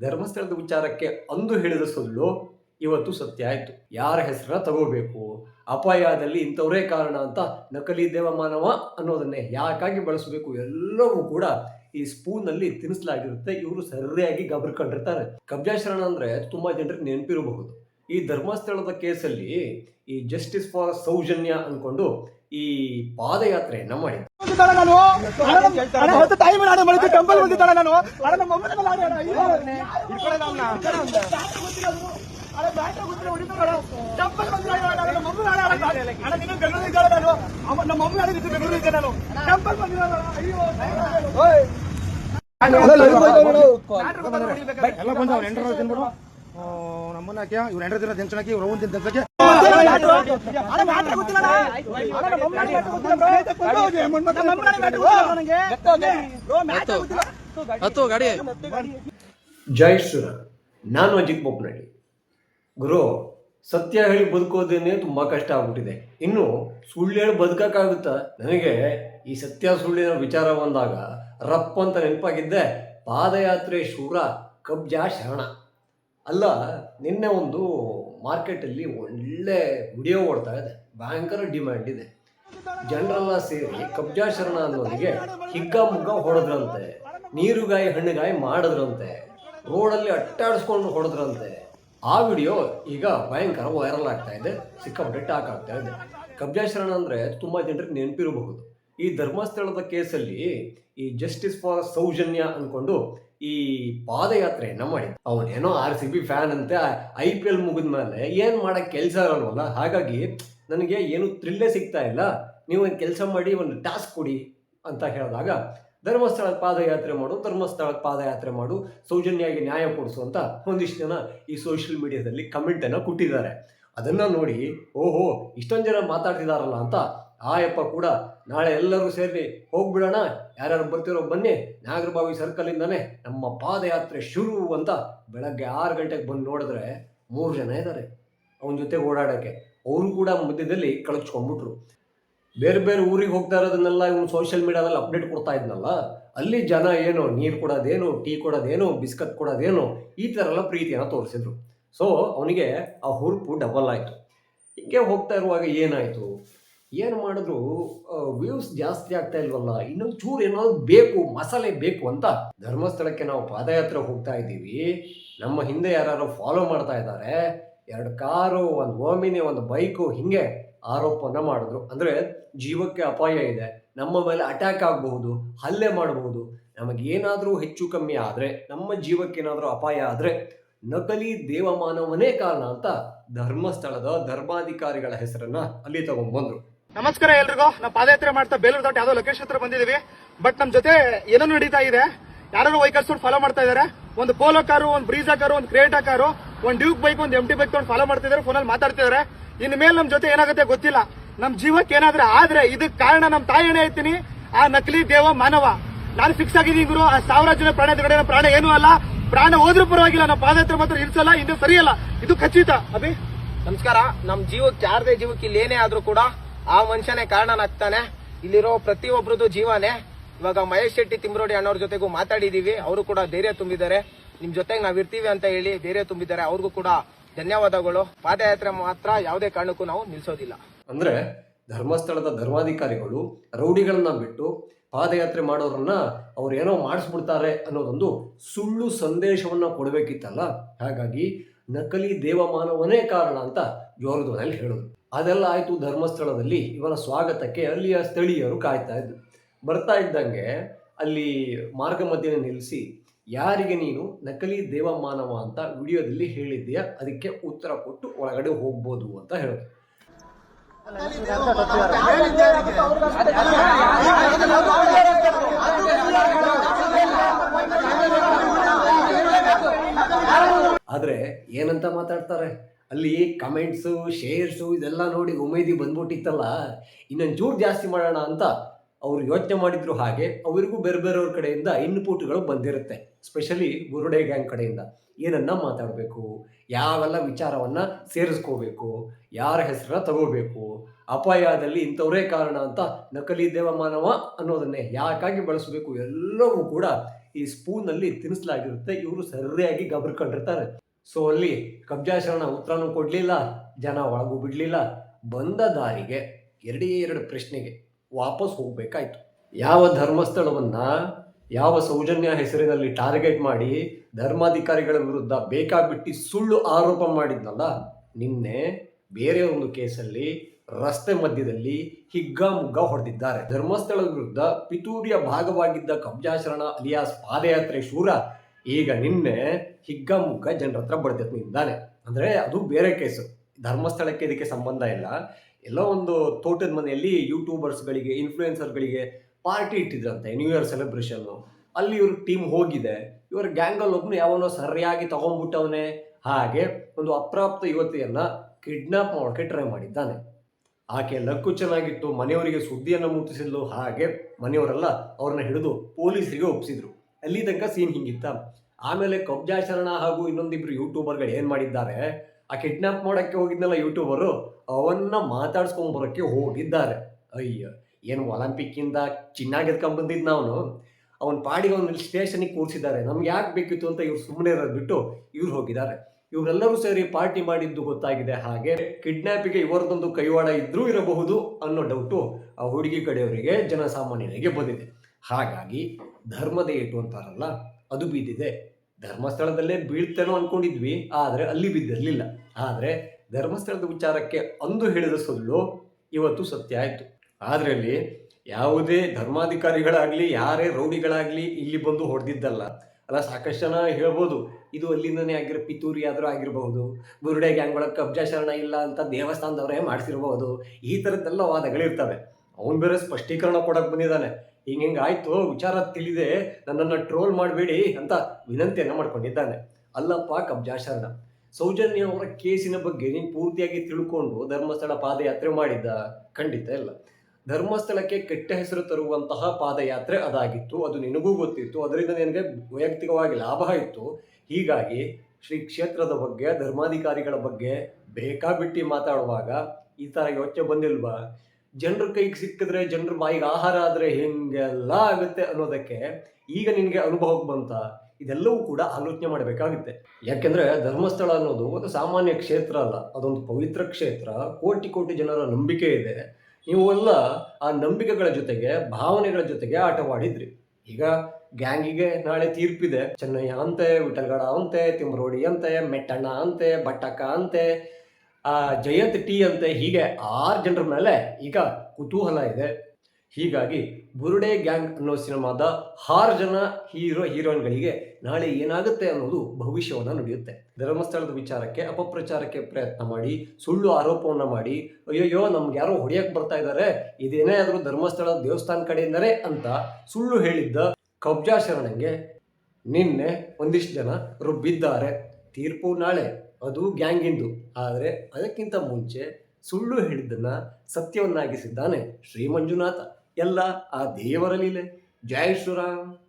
ಧರ್ಮಸ್ಥಳದ ವಿಚಾರಕ್ಕೆ ಅಂದು ಹೇಳಿದ ಸುಳ್ಳು ಇವತ್ತು ಸತ್ಯ ಆಯಿತು. ಯಾರ ಹೆಸರ ತಗೋಬೇಕು? ಅಪಾಯದಲ್ಲಿ ಇಂಥವರೇ ಕಾರಣ ಅಂತ ನಕಲಿ ದೇವಮಾನವ ಅನ್ನೋದನ್ನೇ ಯಾಕಾಗಿ ಬಳಸಬೇಕು? ಎಲ್ಲವೂ ಕೂಡ ಈ ಸ್ಪೂನಲ್ಲಿ ತಿನ್ನಿಸಲಾಗಿರುತ್ತೆ ಇವರು ಸರಿಯಾಗಿ ಗಬರ್ಕೊಂಡಿರ್ತಾರೆ. ಕಬ್ಜಾಶರಣ ಅಂದರೆ ತುಂಬ ಜನರಿಗೆ ನೆನಪಿರಬಹುದು. ಈ ಧರ್ಮಸ್ಥಳದ ಕೇಸಲ್ಲಿ ಈ ಜಸ್ಟಿಸ್ ಫಾರ್ ಸೌಜನ್ಯ ಅನ್ಕೊಂಡು ಈ ಪಾದಯಾತ್ರೆಯನ್ನ ಮಾಡಿ ಬಂದಿದ್ದಾಳೆ ನಾನು. ಅಣ್ಣ, ಅಣ್ಣ, ಹೊತ್ತು ತಾಯಿ ಮೇಲೆ ಆಣೆ ಮಾಡಿದ್ದು ಟೆಂಪಲ್ ಬಂದಿದ್ದಾಳೆ ನಾನು. ಅಣ್ಣ ನಮ್ಮ ಅಮ್ಮನ ಮೇಲೆ ಆಣೆ ಅಣ್ಣ. ಅಯ್ಯೋ. ಅಣ್ಣ, ಬ್ಯಾಟ್ರಿ ಗೊತ್ತಿಲ್ಲ, ಹೊಡಿತಾಳೆ ಅಣ್ಣ. ಟೆಂಪಲ್ ಬಂದಿದ್ದಾಳೆ ಅಣ್ಣ, ನಮ್ಮ ಅಮ್ಮನ ಆಣೆ ಅಣ್ಣ. ಅಣ್ಣ, ನೀನು ಬೆಂಗಳೂರಿಗೆ ಇದ್ದಾಳೆ ನಾನು. ಅಮ್ಮ- ನಮ್ಮ ಅಮ್ಮನ ಆಣೆ ಇದ್ದು ಬೆಂಗಳೂರಿಗೆ ನಾನು. ಟೆಂಪಲ್ ಬಂದಿದ್ದಾಳೆ ಅಯ್ಯೋ ಓಯ್. ಎಲ್ಲ ಬಂದು ಅವ್ರು ಎಂಟರ ತಿನ್ಬಿಡು ನಮ್ಮನ್ನ ಹಾಕಿ ಇವ್ರು ಎಂಟರ ದಿನ ದಿನಚಣಕ್ಕೆ ಇವ್ರು ಅವ್ನು ತಿನ್ಸಕ್ಕೆ ಜೈ ಶ್ರೀರಾಮ್. ನಾನು ಅಜಿತ್ ಬೊಪ್ಪನಹಳ್ಳಿ ಗುರು ಸತ್ಯ ಹೇಳಿ ಬದುಕೋದೇನೆ ತುಂಬ ಕಷ್ಟ ಆಗ್ಬಿಟ್ಟಿದೆ. ಇನ್ನು ಸುಳ್ಳು ಹೇಳಿ ಬದುಕಕ್ಕಾಗುತ್ತಾ? ನನಗೆ ಈ ಸತ್ಯ ಸುಳ್ಳಿನ ವಿಚಾರ ಬಂದಾಗ ರಪ್ಪ ಅಂತ ನೆನಪಾಗಿದ್ದೆ. ಪಾದಯಾತ್ರೆ ಶೂರ ಕಬ್ಜಾ ಶರಣ. ಅಲ್ಲ ನಿನ್ನೆ ಒಂದು ಮಾರ್ಕೆಟಲ್ಲಿ ಒಳ್ಳೆ ವಿಡಿಯೋ ಓಡ್ತಾ ಇದೆ. ಭಯಂಕರ ಡಿಮ್ಯಾಂಡ್ ಇದೆ. ಜನರೆಲ್ಲ ಸೇರಿ ಕಬ್ಜಾ ಶರಣ ಅನ್ನೋರಿಗೆ ಹಿಗ್ಗ ಮುಗ್ಗ ಹೊಡೆದ್ರಂತೆ, ನೀರುಗಾಯಿ, ಹಣ್ಣುಗಾಯಿ ಮಾಡಿದ್ರಂತೆ, ರೋಡಲ್ಲಿ ಅಟ್ಟಾಡಿಸ್ಕೊಂಡು ಹೊಡೆದ್ರಂತೆ. ಆ ವಿಡಿಯೋ ಈಗ ಭಯಂಕರ ವೈರಲ್ ಆಗ್ತಾ ಇದೆ, ಸಿಕ್ಕಾಪಟ್ಟೆ ಟಾಕ್ ಆಗ್ತಾ ಇದೆ. ಕಬ್ಜಾ ಶರಣ ಅಂದರೆ ತುಂಬ ಜನರಿಗೆ ನೆನಪಿರಬಹುದು. ಈ ಧರ್ಮಸ್ಥಳದ ಕೇಸಲ್ಲಿ ಈ ಜಸ್ಟಿಸ್ ಫಾರ್ ಸೌಜನ್ಯ ಅನ್ಕೊಂಡು ಈ ಪಾದಯಾತ್ರೆಯನ್ನು ಮಾಡಿ ಅವನೇನೋ ಆರ್ ಸಿ ಬಿ ಫ್ಯಾನ್ ಅಂತೆ ಐ ಪಿ ಎಲ್ ಮುಗಿದ ಮೇಲೆ ಏನು ಮಾಡೋಕೆ ಕೆಲಸ ಇರಲ್ವಲ್ಲ? ಹಾಗಾಗಿ ನನಗೆ ಏನು ಥ್ರಿಲ್ಲೇ ಸಿಗ್ತಾ ಇಲ್ಲ. ನೀವು ಒಂದು ಕೆಲಸ ಮಾಡಿ, ಒಂದು ಟಾಸ್ಕ್ ಕೊಡಿ ಅಂತ ಹೇಳಿದಾಗ, ಧರ್ಮಸ್ಥಳದ ಪಾದಯಾತ್ರೆ ಮಾಡು, ಧರ್ಮಸ್ಥಳದ ಪಾದಯಾತ್ರೆ ಮಾಡು ಸೌಜನ್ಯಾಗಿ ನ್ಯಾಯ ಕೊಡಿಸು ಅಂತ ಒಂದಿಷ್ಟು ಜನ ಈ ಸೋಷಿಯಲ್ ಮೀಡಿಯಾದಲ್ಲಿ ಕಮೆಂಟನ್ನು ಕೊಟ್ಟಿದ್ದಾರೆ. ಅದನ್ನು ನೋಡಿ, ಓಹೋ, ಇಷ್ಟೊಂದು ಜನ ಮಾತಾಡ್ತಿದಾರಲ್ಲ ಅಂತ ಆಯಪ್ಪ ಕೂಡ, ನಾಳೆ ಎಲ್ಲರೂ ಸೇರಿ ಹೋಗ್ಬಿಡೋಣ, ಯಾರ್ಯಾರು ಬರ್ತಿರೋ ಬನ್ನಿ, ನಾಗರಬಾವಿ ಸರ್ಕಲಿಂದನೇ ನಮ್ಮ ಪಾದಯಾತ್ರೆ ಶುರು ಅಂತ ಬೆಳಗ್ಗೆ ಆರು ಗಂಟೆಗೆ ಬಂದು ನೋಡಿದ್ರೆ ಮೂರು ಜನ ಇದ್ದಾರೆ ಅವನ ಜೊತೆ ಓಡಾಡೋಕ್ಕೆ ಅವರು ಕೂಡ ಮಧ್ಯದಲ್ಲಿ ಕಳಚ್ಕೊಂಡ್ಬಿಟ್ರು. ಬೇರೆ ಬೇರೆ ಊರಿಗೆ ಹೋಗ್ತಾ ಇರೋದನ್ನೆಲ್ಲ ಇವನು ಸೋಷಿಯಲ್ ಮೀಡಿಯಾದಲ್ಲಿ ಅಪ್ಡೇಟ್ ಕೊಡ್ತಾ ಇದ್ನಲ್ಲ, ಅಲ್ಲಿ ಜನ ಏನು ನೀರು ಕೊಡೋದೇನು ಟೀ ಕೊಡೋದೇನು, ಬಿಸ್ಕತ್ ಕೊಡೋದೇನು, ಈ ಥರ ಎಲ್ಲ ಪ್ರೀತಿಯನ್ನು ತೋರಿಸಿದ್ರು. ಸೊ ಅವನಿಗೆ ಆ ಹುರುಪು ಡಬಲ್ ಆಯಿತು. ಹಿಂಗೆ ಹೋಗ್ತಾ ಇರುವಾಗ ಏನಾಯಿತು? ಏನು ಮಾಡಿದ್ರು? ವ್ಯೂಸ್ ಜಾಸ್ತಿ ಆಗ್ತಾ ಇಲ್ವಲ್ಲ? ಇನ್ನೊಂದು ಚೂರು ಏನಾದ್ರು ಬೇಕು, ಮಸಾಲೆ ಬೇಕು ಅಂತ ಧರ್ಮಸ್ಥಳಕ್ಕೆ ನಾವು ಪಾದಯಾತ್ರೆ ಹೋಗ್ತಾ ಇದ್ದೀವಿ. ನಮ್ಮ ಹಿಂದೆ ಯಾರು ಫಾಲೋ ಮಾಡ್ತಾ ಇದ್ದಾರೆ. ಎರಡು ಕಾರು, ಒಂದು ಓಮಿನಿ, ಒಂದು ಬೈಕು, ಹಿಂಗೆ ಆರೋಪವನ್ನು ಮಾಡಿದ್ರು. ಅಂದರೆ ಜೀವಕ್ಕೆ ಅಪಾಯ ಇದೆ. ನಮ್ಮ ಮೇಲೆ ಅಟ್ಯಾಕ್ ಆಗಬಹುದು, ಹಲ್ಲೆ ಮಾಡಬಹುದು. ನಮಗೇನಾದರೂ ಹೆಚ್ಚು ಕಮ್ಮಿ ಆದರೆ, ನಮ್ಮ ಜೀವಕ್ಕೇನಾದರೂ ಅಪಾಯ ಆದರೆ ನಕಲಿ ದೇವಮಾನವನೇ ಕಾರಣ ಅಂತ ಧರ್ಮಸ್ಥಳದ ಧರ್ಮಾಧಿಕಾರಿಗಳ ಹೆಸರನ್ನ ಅಲ್ಲಿ ತಗೊಂಡ್ಬಂದ್ರು. ನಮಸ್ಕಾರ ಎಲ್ರಿಗೂ. ನಾವು ಪಾದಯಾತ್ರೆ ಮಾಡ್ತಾ ಬೇಲೂರು ದಾಟ್ ಯಾವ್ದೋ ಲೊಕೇಶನ್ ಹತ್ರ ಬಂದಿದೀವಿ ಬಟ್ ನಮ್ ಜೊತೆ ಏನೋ ನಡೀತಾ ಇದೆ. ಯಾರು ವೆಹಿಕಲ್ಸ್ ಫಾಲೋ ಮಾಡ್ತಾ ಇದಾರೆ? ಒಂದು ಪೋಲೋ ಕಾರು ಒಂದು ಬ್ರೀಜಾ ಕಾರು ಒಂದು ಕ್ರೇಟಾ ಕಾರು ಒಂದು ಡ್ಯೂಕ್ ಬೈಕ್ ಒಂದು ಎಂಟಿ ಬೈಕ್ ತಗೊಂಡು ಫಾಲೋ ಮಾಡ್ತಿದ್ದಾರೆ ಫೋನಲ್ಲಿ ಮಾತಾಡ್ತಿದ್ದಾರೆ ಇನ್ ಮೇಲೆ ನಮ್ ಜೊತೆ ಏನಾಗುತ್ತೆ ಗೊತ್ತಿಲ್ಲ. ನಮ್ ಜೀವಕ್ಕೆ ಏನಾದ್ರೆ ಆದ್ರೆ ಇದಕ್ ಕಾರಣ ನಮ್ ತಾಯಿನೇ ಐತಿನಿ ಆ ನಕಲಿ ದೇವ ಮಾನವ ನಾನು ಫಿಕ್ಸ್ ಆಗಿದ್ದೀನಿ ಗುರು. ಆ ಸಾವಿರ ಜನ ಪ್ರಾಣ ಪ್ರಾಣ ಏನೂ ಅಲ್ಲ. ಪ್ರಾಣ ಹೋದ್ರೂ ಪರವಾಗಿಲ್ಲ ನಾವು ಪಾದಯಾತ್ರೆ ಮಾತ್ರ ಇರಿಸಲ್ಲ ಇದು ಸರಿಯಲ್ಲ. ಇದು ಖಚಿತ. ಅಭಿ? ನಮಸ್ಕಾರ. ನಮ್ ಜೀವಕ್ಕೆ ಯಾರದೇ ಜೀವಕ್ಕೆ ಇಲ್ಲಿ ಏನೇ ಆದ್ರೂ ಕೂಡ ಆ ಮನುಷ್ಯನೇ ಕಾರಣನಾಗ್ತಾನೆ ಇಲ್ಲಿರೋ ಪ್ರತಿಯೊಬ್ಬರದು ಜೀವನೇ. ಇವಾಗ ಮಹೇಶ್ ಶೆಟ್ಟಿ ತಿಮ್ರೋಡಿ ಅಣ್ಣವ್ರ ಜೊತೆಗೂ ಮಾತಾಡಿದೀವಿ. ಅವರು ಕೂಡ ಧೈರ್ಯ ತುಂಬಿದ್ದಾರೆ. ನಿಮ್ ಜೊತೆಗೆ ನಾವ್ ಇರ್ತೀವಿ ಅಂತ ಹೇಳಿ ಧೈರ್ಯ ತುಂಬಿದ್ದಾರೆ. ಅವ್ರಿಗೂ ಕೂಡ ಧನ್ಯವಾದಗಳು. ಪಾದಯಾತ್ರೆ ಮಾತ್ರ ಯಾವುದೇ ಕಾರಣಕ್ಕೂ ನಾವು ನಿಲ್ಸೋದಿಲ್ಲ. ಅಂದ್ರೆ ಧರ್ಮಸ್ಥಳದ ಧರ್ಮಾಧಿಕಾರಿಗಳು ರೌಡಿಗಳನ್ನ ಬಿಟ್ಟು ಪಾದಯಾತ್ರೆ ಮಾಡೋರನ್ನ ಅವ್ರು ಏನೋ ಮಾಡಿಸ್ಬಿಡ್ತಾರೆ ಅನ್ನೋದೊಂದು ಸುಳ್ಳು ಸಂದೇಶವನ್ನ ಕೊಡಬೇಕಿತ್ತಲ್ಲ? ಹಾಗಾಗಿ ನಕಲಿ ದೇವಮಾನವನೇ ಕಾರಣ ಅಂತ ಜೋರಧ್ವನಿಯಲ್ಲಿ ಹೇಳೋದು. ಅದೆಲ್ಲ ಆಯಿತು ಧರ್ಮಸ್ಥಳದಲ್ಲಿ ಇವನ ಸ್ವಾಗತಕ್ಕೆ ಅಲ್ಲಿಯ ಸ್ಥಳೀಯರು ಕಾಯ್ತಾ ಇದ್ರು. ಬರ್ತಾ ಇದ್ದಂಗೆ ಅಲ್ಲಿ ಮಾರ್ಗ ಮಧ್ಯೆ ನಿಲ್ಲಿಸಿ, ಯಾರಿಗೆ ನೀನು ನಕಲಿ ದೇವಮಾನವ ಅಂತ ವಿಡಿಯೋದಲ್ಲಿ ಹೇಳಿದ್ದೀಯ? ಅದಕ್ಕೆ ಉತ್ತರ ಕೊಟ್ಟು ಒಳಗಡೆ ಹೋಗ್ಬೋದು ಅಂತ ಹೇಳಿದ್ರು ಆದರೆ ಏನಂತ ಮಾತಾಡ್ತಾರೆ? ಅಲ್ಲಿ ಕಮೆಂಟ್ಸು ಶೇರ್ಸು ಇದೆಲ್ಲ ನೋಡಿ ಉಮೇದಿ ಬಂದ್ಬಿಟ್ಟಿತ್ತಲ್ಲ, ಇನ್ನೊಂದು ಚೂರು ಜಾಸ್ತಿ ಮಾಡೋಣ ಅಂತ ಅವ್ರು ಯೋಚನೆ ಮಾಡಿದ್ರು ಹಾಗೆ ಅವರಿಗೂ ಬೇರೆ ಬೇರೆಯವ್ರ ಕಡೆಯಿಂದ ಇನ್ಪುಟ್ಗಳು ಬಂದಿರುತ್ತೆ ಸ್ಪೆಷಲಿ ಗುರುಡೆ ಗ್ಯಾಂಗ್ ಕಡೆಯಿಂದ. ಏನನ್ನ ಮಾತಾಡಬೇಕು, ಯಾವೆಲ್ಲ ವಿಚಾರವನ್ನು ಸೇರಿಸ್ಕೋಬೇಕು, ಯಾರ ಹೆಸರನ್ನ ತಗೋಬೇಕು, ಅಪಾಯದಲ್ಲಿ ಇಂಥವರೇ ಕಾರಣ ಅಂತ ನಕಲಿ ದೇವಮಾನವ ಅನ್ನೋದನ್ನೇ ಯಾಕಾಗಿ ಬಳಸಬೇಕು ಎಲ್ಲವೂ ಕೂಡ ಈ ಸ್ಪೂನಲ್ಲಿ ತಿನ್ನಿಸಲಾಗಿರುತ್ತೆ ಇವರು ಸರಿಯಾಗಿ ಗಬರ್ಕೊಂಡಿರ್ತಾರೆ. ಸೊ ಅಲ್ಲಿ ಕಬ್ಜಾಶರಣ ಉತ್ತರನೂ ಕೊಡಲಿಲ್ಲ, ಜನ ಒಳಗೂ ಬಿಡಲಿಲ್ಲ. ಬಂದ ದಾರಿಗೆ, ಎರಡೇ ಎರಡು ಪ್ರಶ್ನೆಗೆ ವಾಪಸ್ ಹೋಗ್ಬೇಕಾಯ್ತು. ಯಾವ ಧರ್ಮಸ್ಥಳವನ್ನ, ಯಾವ ಸೌಜನ್ಯ ಹೆಸರಿನಲ್ಲಿ ಟಾರ್ಗೆಟ್ ಮಾಡಿ ಧರ್ಮಾಧಿಕಾರಿಗಳ ವಿರುದ್ಧ ಬೇಕಾಬಿಟ್ಟಿ ಸುಳ್ಳು ಆರೋಪ ಮಾಡಿದ್ನಲ್ಲ, ನಿನ್ನೆ ಬೇರೆ ಒಂದು ಕೇಸಲ್ಲಿ ರಸ್ತೆ ಮಧ್ಯದಲ್ಲಿ ಹಿಗ್ಗಾಮುಗ್ಗ ಹೊಡೆದಿದ್ದಾರೆ. ಧರ್ಮಸ್ಥಳ ವಿರುದ್ಧ ಪಿತೂರಿಯ ಭಾಗವಾಗಿದ್ದ ಕಬ್ಜಾಚರಣ ಅಲಿಯಾಸ್ ಪಾದಯಾತ್ರೆ ಶೂರ. ಈಗ ನಿನ್ನೆ ಹಿಗ್ಗಾಮುಗ್ಗ ಜನರ ಹತ್ರ ಅಂದರೆ ಅದು ಬೇರೆ ಕೇಸು. ಧರ್ಮಸ್ಥಳಕ್ಕೆ ಇದಕ್ಕೆ ಸಂಬಂಧ ಇಲ್ಲ. ಎಲ್ಲೋ ಒಂದು ತೋಟದ ಮನೆಯಲ್ಲಿ ಯೂಟ್ಯೂಬರ್ಸ್ಗಳಿಗೆ ಇನ್ಫ್ಲೂಯೆನ್ಸರ್ಗಳಿಗೆ ಪಾರ್ಟಿ ಇಟ್ಟಿದ್ರಂತೆ ನ್ಯೂ ಇಯರ್ ಸೆಲೆಬ್ರೇಷನ್ ಅಲ್ಲಿ ಇವ್ರ ಟೀಮ್ ಹೋಗಿದೆ. ಇವ್ರ ಗ್ಯಾಂಗಲ್ಲಿ ಒಬ್ಬನು ಯಾವನೋ ಸರಿಯಾಗಿ ತಗೊಂಡ್ಬಿಟ್ಟವನೆ. ಹಾಗೆ ಒಂದು ಅಪ್ರಾಪ್ತ ಯುವತಿಯನ್ನು ಕಿಡ್ನಾಪ್ ಮಾಡೋಕೆ ಟ್ರೈ ಮಾಡಿದ್ದಾನೆ. ಆಕೆ ಲಕ್ಕು ಚೆನ್ನಾಗಿತ್ತು, ಮನೆಯವರಿಗೆ ಸುದ್ದಿಯನ್ನು ಮುಟ್ಟಿಸಿದ್ಲು. ಹಾಗೆ ಮನೆಯವರೆಲ್ಲ ಅವ್ರನ್ನ ಹಿಡಿದು ಪೊಲೀಸರಿಗೆ ಒಪ್ಪಿಸಿದ್ರು ಅಲ್ಲಿ ತನಕ ಸೀನ್ ಹಿಂಗಿತ್ತ. ಆಮೇಲೆ ಕಬ್ಜಾಚರಣ ಹಾಗೂ ಇನ್ನೊಂದಿಬ್ರು ಯೂಟ್ಯೂಬರ್ಗಳು ಏನು ಮಾಡಿದ್ದಾರೆ? ಆ ಕಿಡ್ನಾಪ್ ಮಾಡೋಕ್ಕೆ ಹೋಗಿದ್ನಲ್ಲ ಯೂಟ್ಯೂಬರು ಅವನ್ನ ಮಾತಾಡ್ಸ್ಕೊಂಡ್ ಬರೋಕ್ಕೆ ಹೋಗಿದ್ದಾರೆ. ಅಯ್ಯ, ಏನು ಒಲಿಂಪಿಕ್ಕಿಂದ ಚಿನ್ನ ಗೆದ್ಕೊಂಡ್ ಬಂದಿದ್ನ ಅವನು? ಅವನ ಪಾಡಿಗೆ ಅವನ ಸ್ಟೇಷನಿಗೆ ಕೂರಿಸಿದ್ದಾರೆ. ನಮ್ಗೆ ಯಾಕೆ ಬೇಕಿತ್ತು ಅಂತ ಇವ್ರು ಸುಮ್ಮನೆ ಇರೋದು ಬಿಟ್ಟು ಇವ್ರು ಹೋಗಿದ್ದಾರೆ. ಇವರೆಲ್ಲರೂ ಸೇರಿ ಪಾರ್ಟಿ ಮಾಡಿದ್ದು ಗೊತ್ತಾಗಿದೆ. ಹಾಗೆ ಕಿಡ್ನಾಪಿಗೆ ಇವರದೊಂದು ಕೈವಾಡ ಇದ್ದರೂ ಇರಬಹುದು ಅನ್ನೋ ಡೌಟು ಆ ಹುಡುಗಿ ಕಡೆಯವರಿಗೆ ಜನಸಾಮಾನ್ಯರಿಗೆ ಬಂದಿದೆ. ಹಾಗಾಗಿ ಧರ್ಮದ ಏಟು ಅಂತಾರಲ್ಲ, ಅದು ಬಿದ್ದಿದೆ ಧರ್ಮಸ್ಥಳದಲ್ಲೇ ಬೀಳ್ತೇನೋ ಅನ್ಕೊಂಡಿದ್ವಿ, ಆದರೆ ಅಲ್ಲಿ ಬಿದ್ದಿರಲಿಲ್ಲ. ಆದರೆ ಧರ್ಮಸ್ಥಳದ ವಿಚಾರಕ್ಕೆ ಅಂದು ಹೇಳಿದ ಸುಳ್ಳು ಇವತ್ತು ಸತ್ಯ ಆಯಿತು. ಆದರೆ ಅಲ್ಲಿ ಯಾವುದೇ ಧರ್ಮಾಧಿಕಾರಿಗಳಾಗಲಿ, ಯಾರೇ ರೌಡಿಗಳಾಗಲಿ ಇಲ್ಲಿ ಬಂದು ಹೊಡೆದಿದ್ದಲ್ಲ. ಅಲ್ಲ, ಸಾಕಷ್ಟು ಜನ ಹೇಳ್ಬೋದು, ಇದು ಅಲ್ಲಿಂದನೇ ಆಗಿರೋ ಪಿತೂರಿ ಆದರೂ ಆಗಿರಬಹುದು ಬುರುಡೆ ಗ್ಯಾಂಗ್ ಒಳಗೆ ಕಬ್ಜಾ ಶರಣ ಇಲ್ಲ ಅಂತ ದೇವಸ್ಥಾನದವರೇ ಮಾಡಿಸಿರ್ಬೋದು, ಈ ಥರದ್ದೆಲ್ಲ ವಾದಗಳಿರ್ತವೆ. ಅವನು ಬೇರೆ ಸ್ಪಷ್ಟೀಕರಣ ಕೊಡೋಕೆ ಬಂದಿದ್ದಾನೆ. ಹಿಂಗೆ ಹಿಂಗೆ ಆಯಿತು, ವಿಚಾರ ತಿಳಿದೆ, ನನ್ನನ್ನು ಟ್ರೋಲ್ ಮಾಡಬೇಡಿ ಅಂತ ವಿನಂತಿಯನ್ನು ಮಾಡ್ಕೊಂಡಿದ್ದಾನೆ. ಅಲ್ಲಪ್ಪ ಕಬ್ಜಾ ಶರಣ, ಸೌಜನ್ಯ ಅವರ ಕೇಸಿನ ಬಗ್ಗೆ ನೀನು ಪೂರ್ತಿಯಾಗಿ ತಿಳ್ಕೊಂಡು ಧರ್ಮಸ್ಥಳ ಪಾದಯಾತ್ರೆ ಮಾಡಿದ್ದ? ಖಂಡಿತ ಇಲ್ಲ. ಧರ್ಮಸ್ಥಳಕ್ಕೆ ಕೆಟ್ಟ ಹೆಸರು ತರುವಂತಹ ಪಾದಯಾತ್ರೆ ಅದಾಗಿತ್ತು, ಅದು ನಿನಗೂ ಗೊತ್ತಿತ್ತು, ಅದರಿಂದ ನಿನಗೆ ವೈಯಕ್ತಿಕವಾಗಿ ಲಾಭ ಇತ್ತು. ಹೀಗಾಗಿ ಶ್ರೀ ಕ್ಷೇತ್ರದ ಬಗ್ಗೆ, ಧರ್ಮಾಧಿಕಾರಿಗಳ ಬಗ್ಗೆ ಬೇಕಾಬಿಟ್ಟಿ ಮಾತಾಡುವಾಗ ಈ ಥರ ಯೋಚನೆ ಬಂದಿಲ್ವಾ? ಜನರ ಕೈಗೆ ಸಿಕ್ಕಿದ್ರೆ ಜನರ ಬಾಯಿಗೆ ಆಹಾರ ಆದರೆ ಹೆಂಗೆಲ್ಲ ಆಗುತ್ತೆ ಅನ್ನೋದಕ್ಕೆ ಈಗ ನಿನಗೆ ಅನುಭವಕ್ಕೆ ಬಂತ. ಇದೆಲ್ಲವೂ ಕೂಡ ಆಲೋಚನೆ ಮಾಡಬೇಕಾಗುತ್ತೆ. ಯಾಕೆಂದರೆ ಧರ್ಮಸ್ಥಳ ಅನ್ನೋದು ಒಂದು ಸಾಮಾನ್ಯ ಕ್ಷೇತ್ರ ಅಲ್ಲ. ಅದೊಂದು ಪವಿತ್ರ ಕ್ಷೇತ್ರ. ಕೋಟಿ ಕೋಟಿ ಜನರ ನಂಬಿಕೆ ಇದೆ. ನೀವೆಲ್ಲ ಆ ನಂಬಿಕೆಗಳ ಜೊತೆಗೆ, ಭಾವನೆಗಳ ಜೊತೆಗೆ ಆಟವಾಡಿದ್ರಿ. ಈಗ ಗ್ಯಾಂಗಿಗೆ ನಾಳೆ ತೀರ್ಪಿದೆ. ಚೆನ್ನಯ್ಯ ಅಂತೆ ವಿಠಲ್ಗಡ ಅಂತೆ, ತಿಮ್ರೋಡಿ ಅಂತೆ, ಮೆಟ್ಟಣ್ಣ ಅಂತೆ, ಬಟ್ಟಕ್ಕ ಅಂತೆ ಆ, ಜಯಂತ್ ಟಿ ಅಂತೆ ಹೀಗೆ ಆರು ಜನರ ಮೇಲೆ ಈಗ ಕುತೂಹಲ ಇದೆ. ಹೀಗಾಗಿ ಬುರುಡೆ ಗ್ಯಾಂಗ್ ಅನ್ನೋ ಸಿನಿಮಾದ ಆರು ಜನ ಹೀರೋ, ಹೀರೋಯಿನ್ಗಳಿಗೆ ನಾಳೆ ಏನಾಗುತ್ತೆ ಅನ್ನೋದು ಭವಿಷ್ಯವನ್ನು ನುಡಿಯುತ್ತೆ. ಧರ್ಮಸ್ಥಳದ ವಿಚಾರಕ್ಕೆ, ಅಪಪ್ರಚಾರಕ್ಕೆ ಪ್ರಯತ್ನ ಮಾಡಿ, ಸುಳ್ಳು ಆರೋಪವನ್ನು ಮಾಡಿ, ಅಯ್ಯಯ್ಯೋ, ನಮ್ಗೆ ಯಾರೋ ಹೊಡೆಯಕ್ಕೆ ಬರ್ತಾ ಇದ್ದಾರೆ ಇದೇನೇ ಆದರೂ ಧರ್ಮಸ್ಥಳ ದೇವಸ್ಥಾನ ಕಡೆಯಿಂದಲೇ ಅಂತ ಸುಳ್ಳು ಹೇಳಿದ್ದ ಕಬ್ಜಾ ಶರಣಂಗೆ ನಿನ್ನೆ ಒಂದಿಷ್ಟು ಜನ ರುಬ್ಬಿದ್ದಾರೆ. ತೀರ್ಪು ನಾಳೆ. ಅದು ಗ್ಯಾಂಗಿಂದು. ಆದರೆ ಅದಕ್ಕಿಂತ ಮುಂಚೆ ಸುಳ್ಳು ಹೇಳಿದ್ದನ್ನು ಸತ್ಯವನ್ನಾಗಿಸಿದ್ದಾನೆ ಶ್ರೀ ಮಂಜುನಾಥ ಎಲ್ಲ ಆ ದೇವರ ಲೀಲೆ. ಜೈ ಶ್ರೀರಾಮ್.